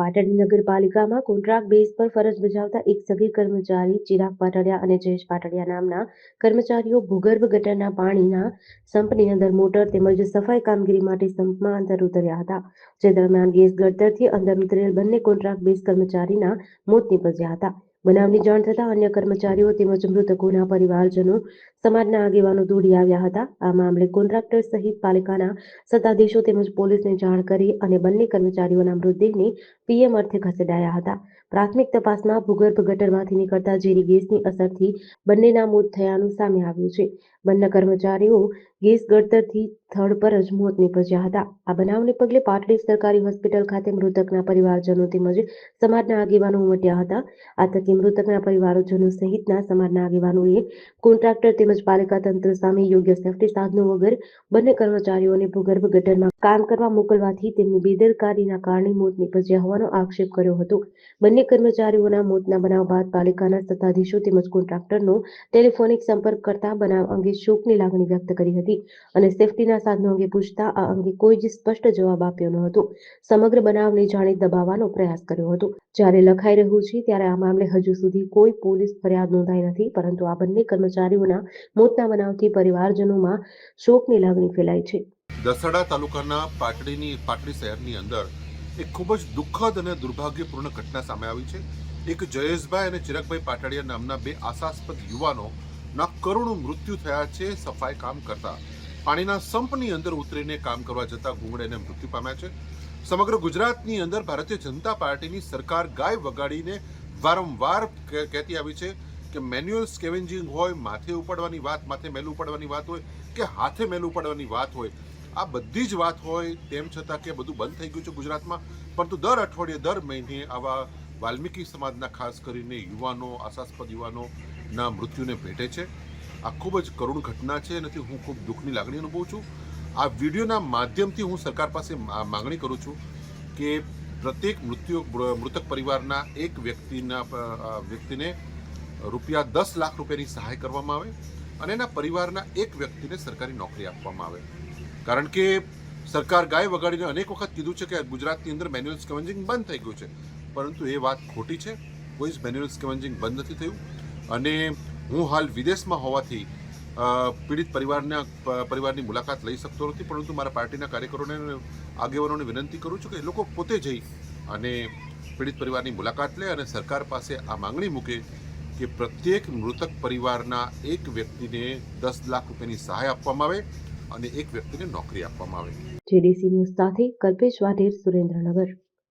પાટણ નગરપાલિકામાં contract base પર ફરજ બજાવતા એક સગીર કર્મચારી ચિરાગ પાટડિયા અને જયેશ પાટડિયા નામના કર્મચારીઓ ભૂગર્ભ ગટરના પાણીના સંપની અંદર મોટર તેમજ સફાઈ કામગીરી માટે સંપમાં અંદર ઉતર્યા હતા, જે દરમિયાન ગેસ ગળતરથી અંદર ઉતરેલ બંને કોન્ટ્રાક્ટ બેઝ કર્મચારીના મોત નીપજ્યા હતા. બનાવની જાણ થતાં અન્ય કર્મચારીઓ તેમજ મૃતકોના પરિવારજનો સમાજના આગેવાનો દોડી આવ્યા હતા. આ મામલે કોન્ટ્રાક્ટર સહિત પાલિકાના સત્તાધીશો તેમજ પોલીસને જાણ કરી અને બંને કર્મચારીઓના મૃતદેહને પીએમ અર્થે ખસેડાયા હતા. પ્રાથમિક તપાસમાં ભૂગર્ભ ગટરમાંથી નીકળતા ઝેરી ગેસની અસરથી બંનેના મોત થયાનું સામે આવ્યું છે. બંને કર્મચારીઓ ગેસ ગળતરથી સ્થળ પર જ મોત નીપજ્યા હતા. આ બનાવને પગલે પાટડી સરકારી હોસ્પિટલ ખાતે મૃતકના પરિવારજનો તેમજ સમાજના આગેવાનો ઉમટ્યા હતા. આ તકે મૃતકના પરિવારજનો સહિતના સમાજના આગેવાનોએ કોન્ટ્રાક્ટર તેમજ પાલિકા તંત્ર સામે યોગ્ય સેફટી સાધનો વગર બંને કર્મચારીઓને ભૂગર્ભ ગટરમાં કામ કરવા મોકલવાથી તેમની બેદરકારીના કારણે મોત નીપજ્યા હોવાનો આક્ષેપ કર્યો હતો. બંને કર્મચારીઓના મોતના બનાવ બાદ પાલિકાના સત્તાધીશો તેમજ કોન્ટ્રાક્ટરનો ટેલિફોનિક સંપર્ક કરતા બનાવ અંગે શોકની લાગણી વ્યક્ત કરી હતી અને સેફટીના સાધનો અંગે પૂછતા આ અંગે કોઈ જ સ્પષ્ટ જવાબ આપ્યો ન હતો. સમગ્ર બનાવને જાણે દબાવવાનો પ્રયાસ કર્યો હતો. જ્યારે લખાઈ રહ્યું છે, ત્યારે આ મામલે હજુ સુધી કોઈ પોલીસ ફરિયાદ નોંધાઈ નથી, પરંતુ આ બંને કર્મચારીઓના મોતના બનાવથી પરિવારજનોમાં શોકની લાગણી ફેલાઈ છે. દસડા તાલુકાના પાટડીની, પાટડી શહેરની અંદર એક ખૂબ જ દુઃખદ અને દુર્ભાગ્યપૂર્ણ ઘટના સામે આવી છે. એક જયેશભાઈ અને ચિરાગભાઈ પાટડિયા નામના બે આશાસ્પદ યુવાનોના કરુણ મૃત્યુ થયા છે, સફાઈ કામ કરતા. પાણીના સંપની અંદર ઉતરીને કામ કરવા જતા ગુંગળેને મૃત્યુ પામ્યા છે. સમગ્ર ગુજરાતની અંદર ભારતીય જનતા પાર્ટીની સરકાર ગાય વગાડીને વારંવાર કહેતી આવી છે. કે મેન્યુઅલ સ્કેવેન્જિંગ હોય, માથે ઉપાડવાની વાત, માથે મેલું ઉપાડવાની વાત હોય કે હાથે મેલું ઉપાડવાની વાત હોય, આ બધી જ વાત હોય તેમ છતાં કે બધું બંધ થઈ ગયું છે ગુજરાતમાં. પરંતુ દર અઠવાડિયે, દર મહિને આવા વાલ્મીકી સમાજના ખાસ કરીને યુવાનો, આશાસ્પદ યુવાનોના મૃત્યુને ભેટે છે. આ ખૂબ જ કરુણ ઘટના છે એનાથી હું ખૂબ દુઃખની લાગણી અનુભવું છું. આ વિડીયોના માધ્યમથી હું સરકાર પાસે માંગણી કરું છું કે પ્રત્યેક મૃત્યુ, મૃતક પરિવારના એક વ્યક્તિના વ્યક્તિને રૂપિયા દસ લાખ રૂપિયાની સહાય કરવામાં આવે અને એના પરિવારના એક વ્યક્તિને સરકારી નોકરી આપવામાં આવે. કારણ કે સરકાર ગાય વગાડીને અનેક વખત કીધું છે કે ગુજરાતની અંદર મેન્યુઅલ સ્કેવેન્જિંગ બંધ થઈ ગયું છે. પરંતુ એ વાત ખોટી છે. કોઈ જ મેન્યુઅલ સ્કેવેન્જિંગ બંધ નથી થયું. અને હું હાલ વિદેશમાં હોવાથી પીડિત પરિવારના પરિવારની મુલાકાત લઈ શકતો નથી. પરંતુ મારા પાર્ટીના કાર્યકરોને આગેવાનોને વિનંતી કરું છું કે એ લોકો પોતે જઈ અને પીડિત પરિવારની મુલાકાત લે અને સરકાર પાસે આ માંગણી મૂકે કે પ્રત્યેક મૃતક પરિવારના એક વ્યક્તિને દસ લાખ રૂપિયાની સહાય આપવામાં આવે અને એક વ્યક્તિને નોકરી આપવામાં આવે. જેડીસી ન્યૂઝ સાથે કલ્પેશ વાઢેર સુરેન્દ્રનગર.